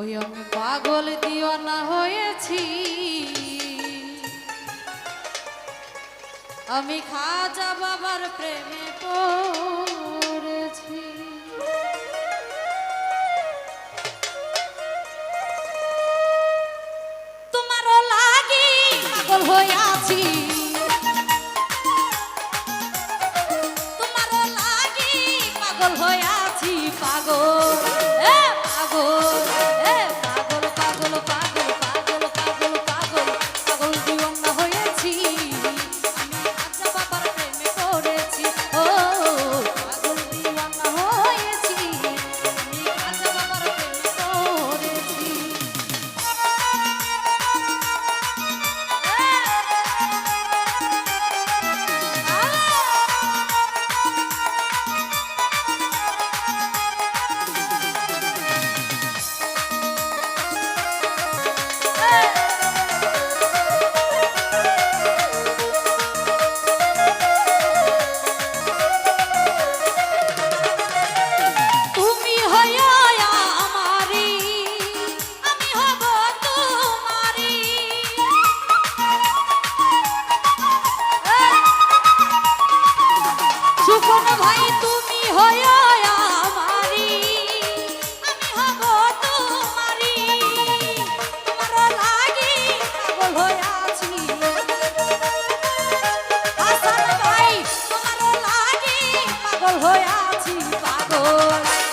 ওই আমি পাগল দিওয়ানা হয়েছি। আমি খাজা বাবার প্রেমে পড়েছি। তোমারও লাগি পাগল হয়ে তোমারও লাগি পাগল হয়ে পাগল হ্যাঁ পাগল। oh.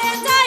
Canada.